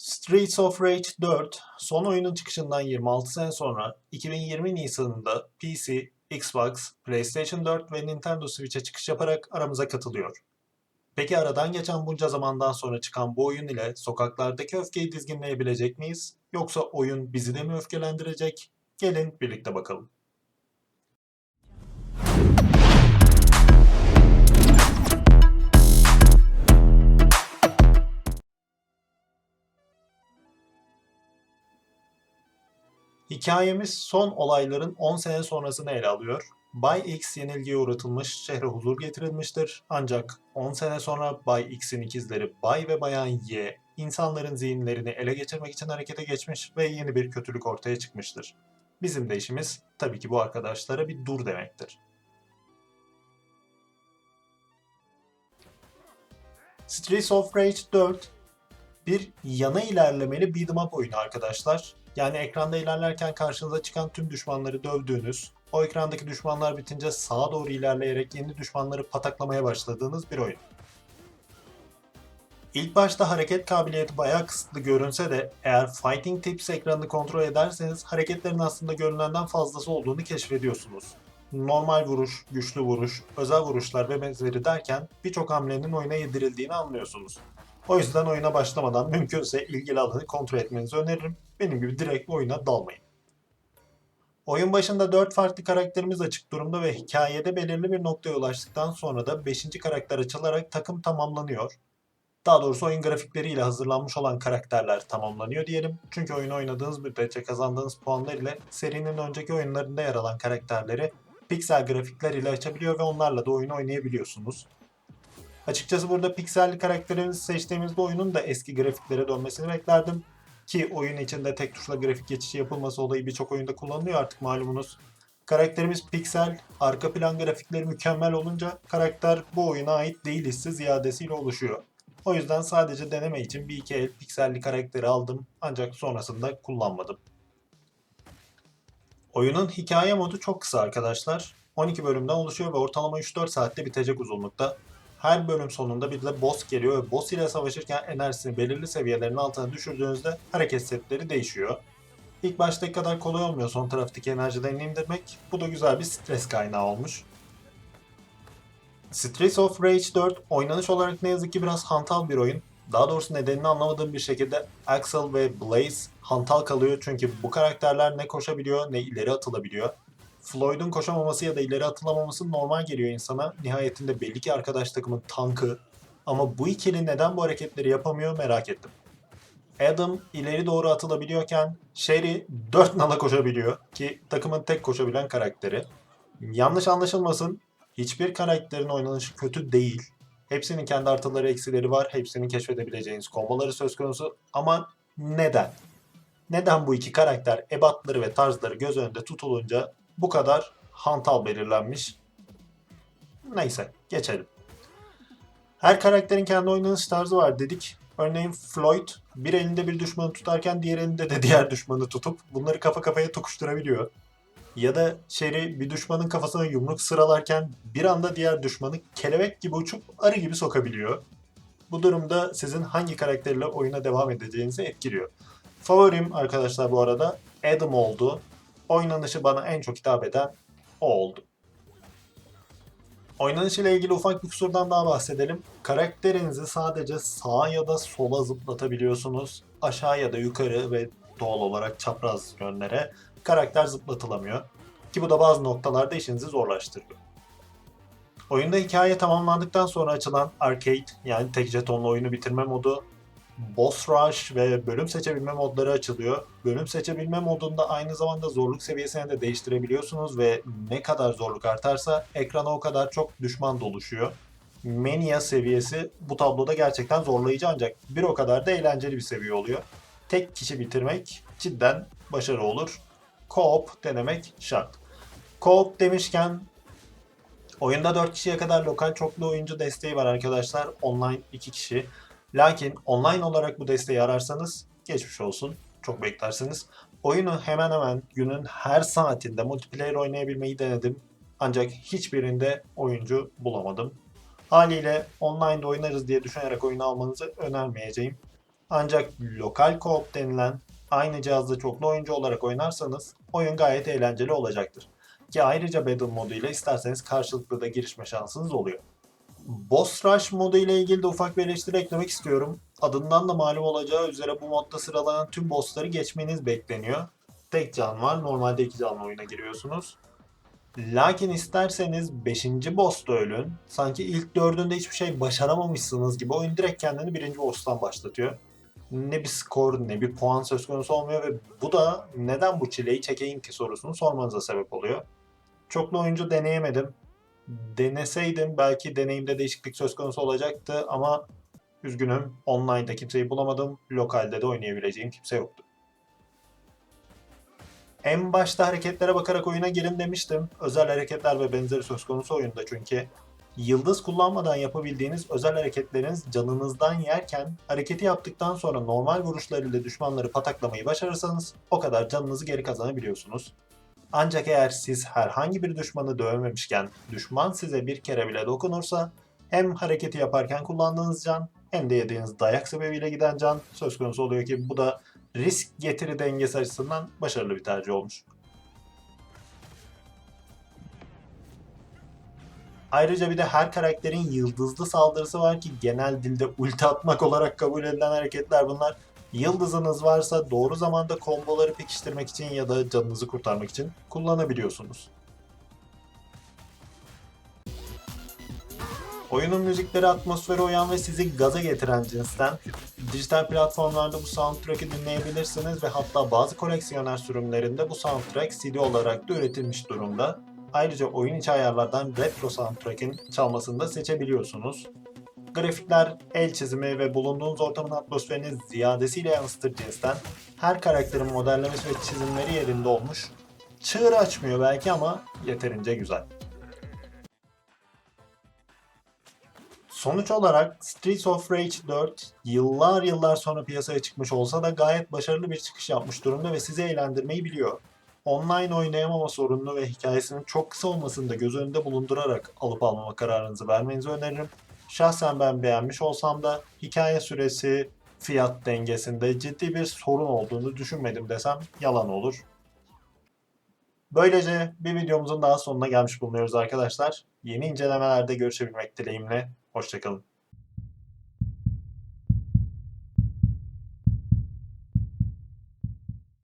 Streets of Rage 4 son oyunun çıkışından 26 sene sonra 2020 Nisan'ında PC, Xbox, PlayStation 4 ve Nintendo Switch'e çıkış yaparak aramıza katılıyor. Peki aradan geçen bunca zamandan sonra çıkan bu oyun ile sokaklardaki öfkeyi dizginleyebilecek miyiz? Yoksa oyun bizi de mi öfkelendirecek? Gelin birlikte bakalım. Hikayemiz son olayların 10 sene sonrasını ele alıyor. Bay X yenilgiye uğratılmış, şehre huzur getirilmiştir. Ancak 10 sene sonra Bay X'in ikizleri Bay ve Bayan Y, insanların zihinlerini ele geçirmek için harekete geçmiş ve yeni bir kötülük ortaya çıkmıştır. Bizim de işimiz tabii ki bu arkadaşlara bir dur demektir. Streets of Rage 4 bir yana ilerlemeli beat'em up oyunu arkadaşlar. Yani ekranda ilerlerken karşınıza çıkan tüm düşmanları dövdüğünüz, o ekrandaki düşmanlar bitince sağa doğru ilerleyerek yeni düşmanları pataklamaya başladığınız bir oyun. İlk başta hareket kabiliyeti bayağı kısıtlı görünse de eğer Fighting Tips ekranını kontrol ederseniz hareketlerin aslında görünenden fazlası olduğunu keşfediyorsunuz. Normal vuruş, güçlü vuruş, özel vuruşlar ve benzeri derken birçok hamlenin oyuna yedirildiğini anlıyorsunuz. O yüzden oyuna başlamadan mümkünse ilgili alanı kontrol etmenizi öneririm. Benim gibi direkt oyuna dalmayın. Oyun başında 4 farklı karakterimiz açık durumda ve hikayede belirli bir noktaya ulaştıktan sonra da 5. karakter açılarak takım tamamlanıyor. Daha doğrusu oyun grafikleriyle hazırlanmış olan karakterler tamamlanıyor diyelim. Çünkü oyunu oynadığınız müddetçe kazandığınız puanlar ile serinin önceki oyunlarında yer alan karakterleri piksel grafikler ile açabiliyor ve onlarla da oyunu oynayabiliyorsunuz. Açıkçası burada pikselli karakterimizi seçtiğimizde oyunun da eski grafiklere dönmesini beklerdim. Ki oyun içinde tek tuşla grafik geçişi yapılması olayı birçok oyunda kullanılıyor artık malumunuz. Karakterimiz piksel, arka plan grafikleri mükemmel olunca karakter bu oyuna ait değil hissi ziyadesiyle oluşuyor. O yüzden sadece deneme için bir iki el pikselli karakteri aldım ancak sonrasında kullanmadım. Oyunun hikaye modu çok kısa arkadaşlar. 12 bölümden oluşuyor ve ortalama 3-4 saatte bitecek uzunlukta. Her bölüm sonunda bir de boss geliyor ve boss ile savaşırken enerjisini belirli seviyelerin altına düşürdüğünüzde hareket setleri değişiyor. İlk baştaki kadar kolay olmuyor son taraftaki enerjiden indirmek. Bu da güzel bir stres kaynağı olmuş. Streets of Rage 4 oynanış olarak ne yazık ki biraz hantal bir oyun. Daha doğrusu nedenini anlamadığım bir şekilde Axel ve Blaze hantal kalıyor çünkü bu karakterler ne koşabiliyor ne ileri atılabiliyor. Floyd'un koşamaması ya da ileri atılamaması normal geliyor insana. Nihayetinde belli ki arkadaş takımın tankı. Ama bu ikili neden bu hareketleri yapamıyor merak ettim. Adam ileri doğru atılabiliyorken Sherry 4 nala koşabiliyor ki takımın tek koşabilen karakteri. Yanlış anlaşılmasın hiçbir karakterin oynanışı kötü değil. Hepsinin kendi artıları eksileri var. Hepsinin keşfedebileceğiniz komboları söz konusu. Ama neden? Neden bu iki karakter ebatları ve tarzları göz önünde tutulunca bu kadar hantal belirlenmiş. Neyse geçelim. Her karakterin kendi oynanış tarzı var dedik. Örneğin Floyd bir elinde bir düşmanı tutarken diğer elinde de diğer düşmanı tutup bunları kafa kafaya tokuşturabiliyor. Ya da Sherry bir düşmanın kafasına yumruk sıralarken bir anda diğer düşmanı kelebek gibi uçup arı gibi sokabiliyor. Bu durumda sizin hangi karakterle oyuna devam edeceğinizi etkiliyor. Favorim arkadaşlar bu arada Adam oldu oynanışı bana en çok hitap eden o oldu. Oynanış ile ilgili ufak bir kusurdan daha bahsedelim. Karakterinizi sadece sağa ya da sola zıplatabiliyorsunuz. Aşağı ya da yukarı ve doğal olarak çapraz yönlere karakter zıplatılamıyor. Ki bu da bazı noktalarda işinizi zorlaştırıyor. Oyunda hikaye tamamlandıktan sonra açılan arcade yani tek jetonla oyunu bitirme modu Boss Rush ve bölüm seçebilme modları açılıyor. Bölüm seçebilme modunda aynı zamanda zorluk seviyesini de değiştirebiliyorsunuz ve ne kadar zorluk artarsa ekrana o kadar çok düşman doluşuyor. Mania seviyesi bu tabloda gerçekten zorlayıcı ancak bir o kadar da eğlenceli bir seviye oluyor. Tek kişi bitirmek cidden başarı olur. Co-op denemek şart. Co-op demişken oyunda 4 kişiye kadar lokal çoklu oyuncu desteği var arkadaşlar. Online 2 kişi. Lakin online olarak bu desteği ararsanız geçmiş olsun. Çok beklersiniz. Oyunu hemen hemen günün her saatinde multiplayer oynayabilmeyi denedim. Ancak hiçbirinde oyuncu bulamadım. Haliyle online'da oynarız diye düşünerek oyunu almanızı önermeyeceğim. Ancak lokal co-op denilen aynı cihazda çoklu oyuncu olarak oynarsanız oyun gayet eğlenceli olacaktır. Ki ayrıca Battle modu ile isterseniz karşılıklı da girişme şansınız oluyor. Boss Rush modu ile ilgili de ufak bir eleştiri eklemek istiyorum. Adından da malum olacağı üzere bu modda sıralanan tüm bossları geçmeniz bekleniyor. Tek can var, normalde iki canlı oyuna giriyorsunuz. Lakin isterseniz 5. boss'ta ölün. Sanki ilk dördünde hiçbir şey başaramamışsınız gibi oyun direkt kendini birinci boss'tan başlatıyor. Ne bir skor ne bir puan söz konusu olmuyor ve bu da neden bu çileyi çekeyim ki sorusunu sormanıza sebep oluyor. Çoklu oyuncu deneyemedim. Deneseydim belki deneyimde değişiklik söz konusu olacaktı ama üzgünüm online'da kimseyi bulamadım. Lokalde de oynayabileceğim kimse yoktu. En başta hareketlere bakarak oyuna girin demiştim. Özel hareketler ve benzeri söz konusu oyunda çünkü. Yıldız kullanmadan yapabildiğiniz özel hareketleriniz canınızdan yerken hareketi yaptıktan sonra normal vuruşlarıyla düşmanları pataklamayı başarırsanız o kadar canınızı geri kazanabiliyorsunuz. Ancak eğer siz herhangi bir düşmanı dövmemişken düşman size bir kere bile dokunursa hem hareketi yaparken kullandığınız can hem de yediğiniz dayak sebebiyle giden can söz konusu oluyor ki bu da risk getiri dengesi açısından başarılı bir tercih olmuş. Ayrıca bir de her karakterin yıldızlı saldırısı var ki genel dilde ulti atmak olarak kabul edilen hareketler bunlar. Yıldızınız varsa doğru zamanda komboları pekiştirmek için ya da canınızı kurtarmak için kullanabiliyorsunuz. Oyunun müzikleri atmosfere uyan ve sizi gaza getiren cinsten. Dijital platformlarda bu soundtrack'i dinleyebilirsiniz ve hatta bazı koleksiyoner sürümlerinde bu soundtrack CD olarak da üretilmiş durumda. Ayrıca oyun içi ayarlardan retro soundtrack'in çalmasını da seçebiliyorsunuz. Grafikler, el çizimi ve bulunduğunuz ortamın atmosferini ziyadesiyle yansıtır cinsten. Her karakterin modellemesi ve çizimleri yerinde olmuş. Çığır açmıyor belki ama yeterince güzel. Sonuç olarak Streets of Rage 4 yıllar yıllar sonra piyasaya çıkmış olsa da gayet başarılı bir çıkış yapmış durumda ve sizi eğlendirmeyi biliyor. Online oynayamama sorununu ve hikayesinin çok kısa olmasını da göz önünde bulundurarak alıp almama kararınızı vermenizi öneririm. Şahsen ben beğenmiş olsam da hikaye süresi, fiyat dengesinde ciddi bir sorun olduğunu düşünmedim desem yalan olur. Böylece bir videomuzun daha sonuna gelmiş bulunuyoruz arkadaşlar. Yeni incelemelerde görüşebilmek dileğimle. Hoşçakalın.